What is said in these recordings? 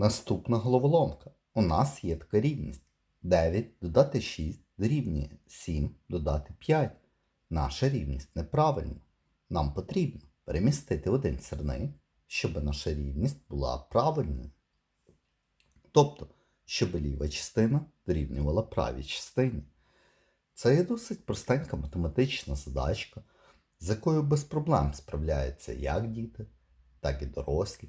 Наступна головоломка. У нас є така рівність. 9 додати 6 дорівнює 7 додати 5. Наша рівність неправильна. Нам потрібно перемістити один сірник, щоб наша рівність була правильною. Тобто, щоб ліва частина дорівнювала правій частині. Це є досить простенька математична задачка, з якою без проблем справляються як діти, так і дорослі.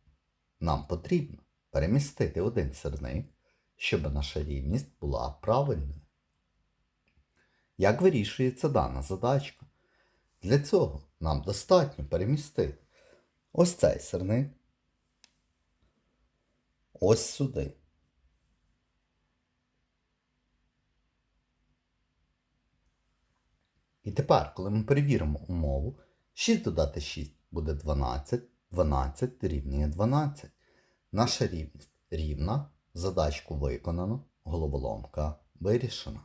Нам потрібно перемістити один сірник, щоб наша рівність була правильною. Як вирішується дана задачка? Для цього нам достатньо перемістити ось цей сирник ось сюди. І тепер, коли ми перевіримо умову, 6 додати 6 буде 12, 12 рівнює 12. Наша рівність рівна, задачку виконано, головоломка вирішена.